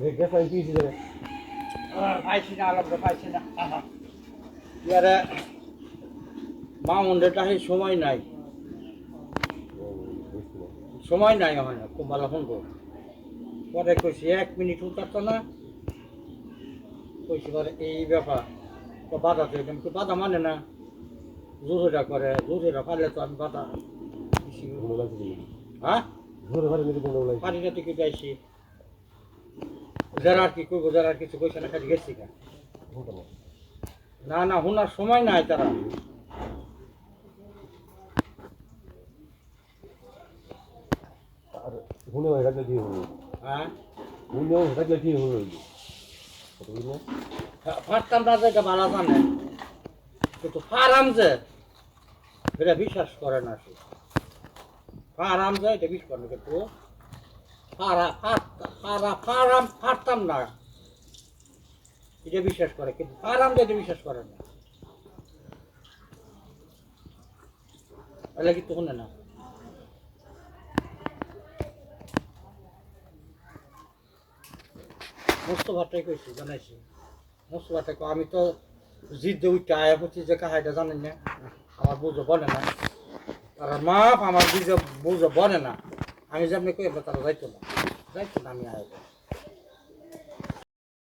দেবে পাইছি না পাইছি না। ইয়ারে মামুন্ডে সময় নাই। সময় নাই আমার খুব ভালো ফোন কর। পরে কইছি এক মিনিট উঠাতো না। কইছি পরে এই ব্যাপার তো বাধা তো এরকম বাধা মানে না জোরেরা করে জোরেরা পারলে তো আমি বাধা হ্যাঁ? পারি না থেকে যাইছি? যারা আর কি করব যারা আর কিছু কইছে না খালি গেছি না না শোনার সময় নাই তারা। হয়ে? হলো হ্যাঁ হলো পারতাম না যে ভালো জানে। কিন্তু ফারাম যে এটা বিশ্বাস করে না সে। ফারাম যে এটা বিশ্বাস করে না কিন্তু ফারা ফারা ফারাম ফারতাম না। এটা বিশ্বাস করে, কিন্তু ফারাম যে বিশ্বাস করে না। তাহলে কিন্তু শুনে না? মোস্তফাটাই কইছি, জানাইছি। মোস্তফাটাই আমি তো জিদ্দে উঠতে আয়া হচ্ছি যে কাহাইটা জানেন না, আমার বুঝো বলে না। তারা মাপ আমার বুঝে, বুঝো বলে না। আমি যেমনি কই তারা যাইতো না। যাইতো না আমি আয়া